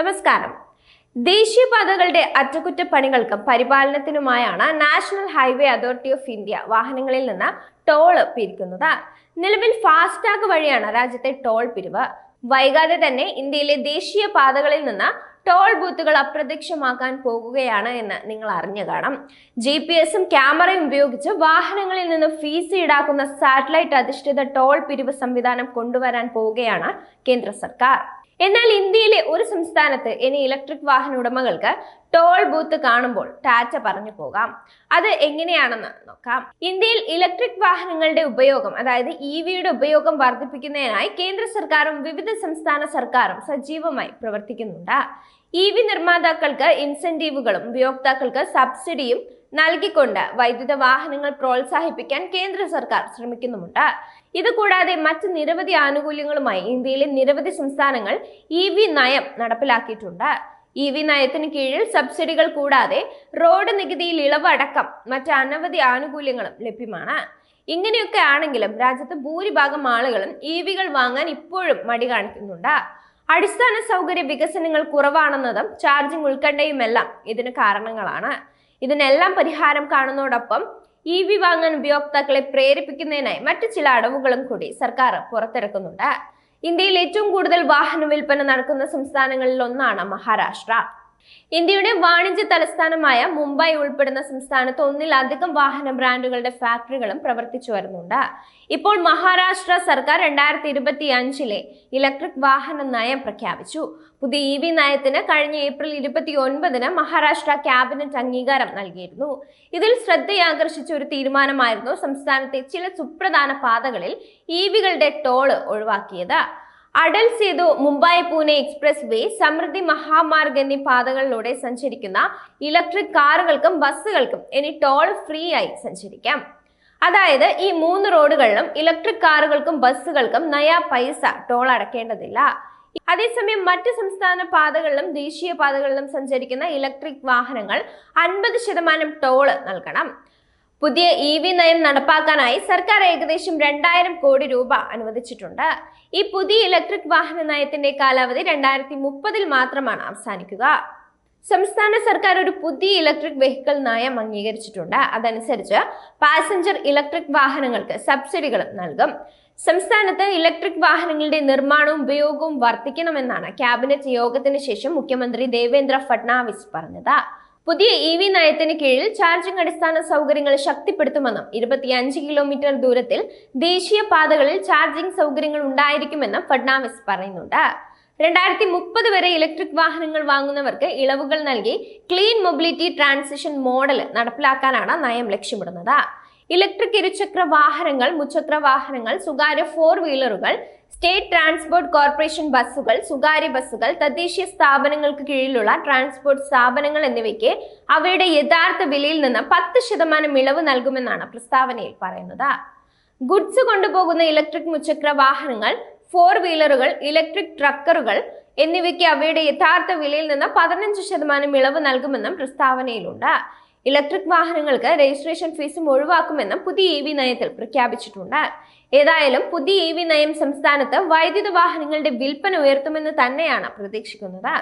നമസ്കാരം. ദേശീയപാതകളുടെ അറ്റകുറ്റപ്പണികൾക്കും പരിപാലനത്തിനുമായാണ് national highway authority of India വാഹനങ്ങളിൽ നിന്ന് ടോൾ പിരിക്കുന്നത്. നിലവിൽ ഫാസ്ടാഗ് വഴിയാണ് രാജ്യത്തെ ടോൾ പിരിവ്. വൈകാതെ തന്നെ ഇന്ത്യയിലെ ദേശീയ പാതകളിൽ നിന്ന് ടോൾ ബൂത്തുകൾ അപ്രത്യക്ഷമാക്കാൻ പോകുകയാണ് എന്ന് നിങ്ങൾ അറിഞ്ഞു കാണാം. ജി പി എസും ക്യാമറയും ഉപയോഗിച്ച് വാഹനങ്ങളിൽ നിന്ന് ഫീസ് ഈടാക്കുന്ന സാറ്റലൈറ്റ് അധിഷ്ഠിത ടോൾ പിരിവ് സംവിധാനം കൊണ്ടുവരാൻ പോവുകയാണ് കേന്ദ്ര സർക്കാർ. എന്നാൽ ഇന്ത്യയിലെ ഒരു സംസ്ഥാനത്ത് ഇനി ഇലക്ട്രിക് വാഹന ഉടമകൾക്ക് ടോൾ ബൂത്ത് കാണുമ്പോൾ ടാറ്റ പറഞ്ഞു പോകാം. അത് എങ്ങനെയാണെന്ന് നോക്കാം. ഇന്ത്യയിൽ ഇലക്ട്രിക് വാഹനങ്ങളുടെ ഉപയോഗം അതായത് ഇ വിയുടെ ഉപയോഗം വർദ്ധിപ്പിക്കുന്നതിനായി കേന്ദ്ര സർക്കാരും വിവിധ സംസ്ഥാന സർക്കാരും സജീവമായി പ്രവർത്തിക്കുന്നുണ്ട്. ഇ വി നിർമ്മാതാക്കൾക്ക് ഇൻസെന്റീവുകളും ഉപയോക്താക്കൾക്ക് സബ്സിഡിയും നൽകിക്കൊണ്ട് വൈദ്യുത വാഹനങ്ങൾ പ്രോത്സാഹിപ്പിക്കാൻ കേന്ദ്ര സർക്കാർ ശ്രമിക്കുന്നുമുണ്ട്. ഇതുകൂടാതെ മറ്റ് നിരവധി ആനുകൂല്യങ്ങളുമായി ഇന്ത്യയിലെ നിരവധി സംസ്ഥാനങ്ങൾ ഇ വി നയം നടപ്പിലാക്കിയിട്ടുണ്ട്. ഇ വി നയത്തിന് കീഴിൽ സബ്സിഡികൾ കൂടാതെ റോഡ് നികുതിയിൽ ഇളവടക്കം മറ്റ് അനവധി ആനുകൂല്യങ്ങളും ലഭ്യമാണ്. ഇങ്ങനെയൊക്കെ ആണെങ്കിലും രാജ്യത്ത് ഭൂരിഭാഗം ആളുകളും ഇ വികൾ വാങ്ങാൻ ഇപ്പോഴും മടി കാണിക്കുന്നുണ്ട്. അടിസ്ഥാന സൗകര്യ വികസനങ്ങൾ കുറവാണെന്നതും ചാർജിംഗ് ഉത്കണ്ഠയുമെല്ലാം ഇതിന് കാരണങ്ങളാണ്. ഇതിനെല്ലാം പരിഹാരം കാണുന്നതോടൊപ്പം ഇ വി വാങ്ങാൻ ഉപയോക്താക്കളെ പ്രേരിപ്പിക്കുന്നതിനായി മറ്റു ചില അടവുകളും കൂടി സർക്കാർ പുറത്തിറക്കുന്നുണ്ട്. ഇന്ത്യയിൽ ഏറ്റവും കൂടുതൽ വാഹന വിൽപ്പന നടക്കുന്ന സംസ്ഥാനങ്ങളിൽ ഒന്നാണ് മഹാരാഷ്ട്ര. ഇന്ത്യയുടെ വാണിജ്യ തലസ്ഥാനമായ മുംബൈ ഉൾപ്പെടുന്ന സംസ്ഥാനത്ത് ഒന്നിലധികം വാഹന ബ്രാൻഡുകളുടെ ഫാക്ടറികളും പ്രവർത്തിച്ചു വരുന്നുണ്ട്. ഇപ്പോൾ മഹാരാഷ്ട്ര സർക്കാർ രണ്ടായിരത്തി ഇരുപത്തി അഞ്ചിലെ ഇലക്ട്രിക് വാഹന നയം പ്രഖ്യാപിച്ചു. പുതിയ ഇ വി നയത്തിന് കഴിഞ്ഞ ഏപ്രിൽ ഇരുപത്തി ഒൻപതിന് മഹാരാഷ്ട്ര ക്യാബിനറ്റ് അംഗീകാരം നൽകിയിരുന്നു. ഇതിൽ ശ്രദ്ധയാകർഷിച്ച ഒരു തീരുമാനമായിരുന്നു സംസ്ഥാനത്തെ ചില സുപ്രധാന പാതകളിൽ ഇ വികളുടെ ടോൾ ഒഴിവാക്കിയത്. അടൽ സേതു മുംബൈ പൂനെ എക്സ്പ്രസ് വേ സമൃദ്ധി മഹാമാർഗ് എന്നീ പാതകളിലൂടെ സഞ്ചരിക്കുന്ന ഇലക്ട്രിക് കാറുകൾക്കും ബസ്സുകൾക്കും ഇനി ടോൾ ഫ്രീ ആയി സഞ്ചരിക്കാം. അതായത് ഈ മൂന്ന് റോഡുകളിലും ഇലക്ട്രിക് കാറുകൾക്കും ബസ്സുകൾക്കും നയാ പൈസ ടോൾ അടക്കേണ്ടതില്ല. അതേസമയം മറ്റ് സംസ്ഥാന പാതകളിലും ദേശീയ പാതകളിലും സഞ്ചരിക്കുന്ന ഇലക്ട്രിക് വാഹനങ്ങൾ അൻപത് ശതമാനം ടോൾ നൽകണം. പുതിയ ഇ വി നയം നടപ്പാക്കാനായി സർക്കാർ ഏകദേശം രണ്ടായിരം കോടി രൂപ അനുവദിച്ചിട്ടുണ്ട്. ഈ പുതിയ ഇലക്ട്രിക് വാഹന നയത്തിന്റെ കാലാവധി രണ്ടായിരത്തി മുപ്പതിൽ മാത്രമാണ് അവസാനിക്കുക. സംസ്ഥാന സർക്കാർ ഒരു പുതിയ ഇലക്ട്രിക് വെഹിക്കിൾ നയം അംഗീകരിച്ചിട്ടുണ്ട്. അതനുസരിച്ച് പാസഞ്ചർ ഇലക്ട്രിക് വാഹനങ്ങൾക്ക് സബ്സിഡികൾ നൽകും. സംസ്ഥാനത്ത് ഇലക്ട്രിക് വാഹനങ്ങളുടെ നിർമ്മാണവും ഉപയോഗവും വർദ്ധിക്കണമെന്നാണ് ക്യാബിനറ്റ് യോഗത്തിന് ശേഷം മുഖ്യമന്ത്രി ദേവേന്ദ്ര ഫട്നാവിസ് പറഞ്ഞത്. പുതിയ ഇ വി നയത്തിന് കീഴിൽ ചാർജിംഗ് അടിസ്ഥാന സൗകര്യങ്ങൾ ശക്തിപ്പെടുത്തുമെന്നും ഇരുപത്തിയഞ്ച് കിലോമീറ്റർ ദൂരത്തിൽ ദേശീയ പാതകളിൽ ചാർജിംഗ് സൗകര്യങ്ങൾ ഉണ്ടായിരിക്കുമെന്നും ഫഡ്നാവിസ് പറയുന്നുണ്ട്. രണ്ടായിരത്തി മുപ്പത് വരെ ഇലക്ട്രിക് വാഹനങ്ങൾ വാങ്ങുന്നവർക്ക് ഇളവുകൾ നൽകി ക്ലീൻ മൊബിലിറ്റി ട്രാൻസിഷൻ മോഡൽ നടപ്പിലാക്കാനാണ് നയം ലക്ഷ്യമിടുന്നത്. ഇലക്ട്രിക് ഇരുചക്ര വാഹനങ്ങൾ മുച്ചക്ര വാഹനങ്ങൾ സ്വകാര്യ ഫോർ വീലറുകൾ സ്റ്റേറ്റ് ട്രാൻസ്പോർട്ട് കോർപ്പറേഷൻ ബസ്സുകൾ സ്വകാര്യ ബസ്സുകൾ തദ്ദേശീയ സ്ഥാപനങ്ങൾക്ക് കീഴിലുള്ള ട്രാൻസ്പോർട്ട് സ്ഥാപനങ്ങൾ എന്നിവയ്ക്ക് അവയുടെ യഥാർത്ഥ വിലയിൽ നിന്ന് പത്ത് ശതമാനം ഇളവ് നൽകുമെന്നാണ് പ്രസ്താവനയിൽ പറയുന്നത്. ഗുഡ്സ് കൊണ്ടുപോകുന്ന ഇലക്ട്രിക് മുച്ചക്ര വാഹനങ്ങൾ ഫോർ വീലറുകൾ ഇലക്ട്രിക് ട്രക്കറുകൾ എന്നിവയ്ക്ക് അവയുടെ യഥാർത്ഥ വിലയിൽ നിന്ന് പതിനഞ്ച് ശതമാനം ഇളവ് നൽകുമെന്നും പ്രസ്താവനയിലുണ്ട്. ഇലക്ട്രിക് വാഹനങ്ങൾക്ക് രജിസ്ട്രേഷൻ ഫീസും ഒഴിവാക്കുമെന്നും പുതിയ ഇ വി നയത്തിൽ പ്രഖ്യാപിച്ചിട്ടുണ്ട്. ഏതായാലും പുതിയ ഇ വി നയം സംസ്ഥാനത്ത് വൈദ്യുത വാഹനങ്ങളുടെ വിൽപ്പന ഉയർത്തുമെന്ന് തന്നെയാണ് പ്രതീക്ഷിക്കുന്നത്.